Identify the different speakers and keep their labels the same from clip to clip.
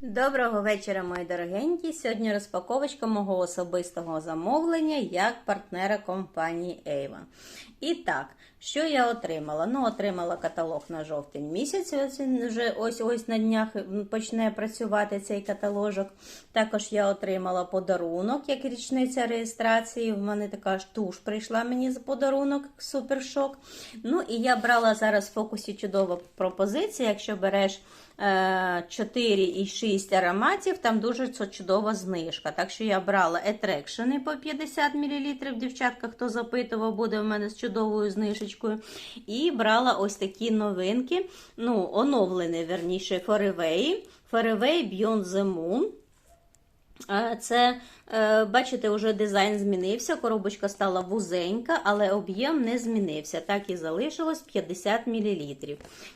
Speaker 1: Доброго вечора, мої дорогенькі. Сьогодні розпаковочка мого особистого замовлення як партнера компанії Avon. І так, що я отримала? Ну, отримала каталог на жовтень місяць. Вже ось ось на днях почне працювати цей каталожок. Також я отримала подарунок, як річниця реєстрації. В мене така ж туш прийшла мені за подарунок, супершок. Ну і я брала зараз в фокусі чудова пропозиція. Якщо береш 4 і 6 ароматів, там дуже чудова знижка. Так що я брала етрекшени по 50 мл. Дівчатка, хто запитував, буде в мене з чудовою знижечкою. І брала ось такі новинки, ну, оновлені, верніше, Форевей. Форевей Beyond the Moon. Це, е, бачите, вже дизайн змінився, коробочка стала вузенька, але об'єм не змінився. Так і залишилось 50 мл.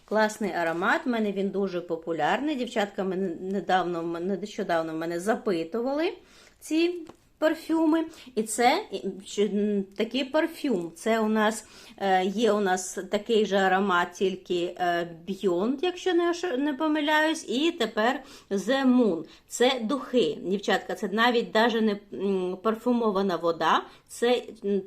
Speaker 1: Класний аромат, в мене він дуже популярний. Дівчатка мене недавно, нещодавно мене запитували ці парфюми. І це такий парфюм. Це у нас е, є у нас такий же аромат, тільки е, Beyond, якщо не помиляюсь, і тепер The Moon. Це духи. Дівчатка, це навіть навіть не парфумована вода, це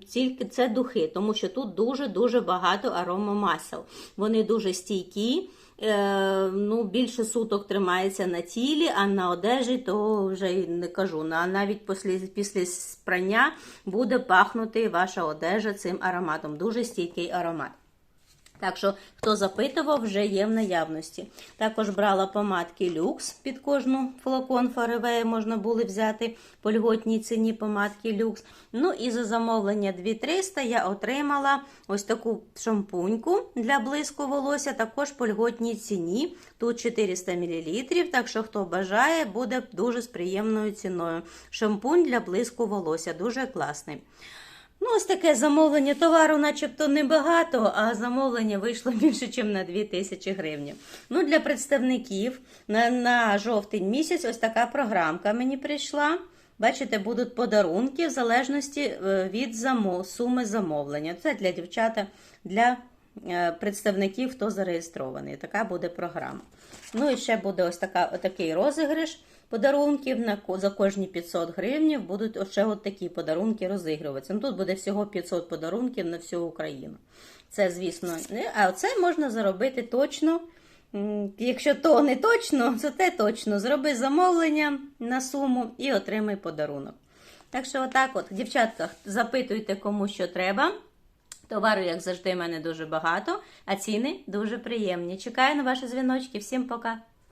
Speaker 1: тільки це духи, тому що тут дуже-дуже багато аромамасел. Вони дуже стійкі. Е, ну, більше суток тримається на тілі, а на одежі, то вже не кажу. А навіть після, після спрання буде пахнути ваша одежа цим ароматом. Дуже стійкий аромат. Так що, хто запитував, вже є в наявності. Також брала помадки люкс під кожну флакон фаревея можна було взяти по льготній ціні помадки люкс. Ну і за замовлення 2300 я отримала ось таку шампуньку для блиску волосся, також по льготній ціні. Тут 400 мл. Так що, хто бажає, буде дуже з приємною ціною. Шампунь для блиску волосся, дуже класний. Ну, ось таке замовлення товару, начебто небагато, а замовлення вийшло більше, ніж на 2000 гривень. Ну, Для представників на, на жовтень місяць ось така програмка мені прийшла. Бачите, будуть подарунки в залежності е, від замов, суми замовлення. Це для дівчата, для представників, хто зареєстрований. Така буде програма. Ну і ще буде ось така, отакий розіграш подарунків. На, За кожні 500 гривень будуть ще от такі подарунки розігруватися. Ну, Тут буде всього 500 подарунків на всю Україну. Це, звісно, а це можна заробити точно. Якщо то не точно, то те точно. Зроби замовлення на суму і отримай подарунок. Так що, отак от, дівчатка, запитуйте, кому що треба. Товару, як завжди, в мене дуже багато, а ціни дуже приємні. Чекаю на ваші дзвіночки. Всім пока!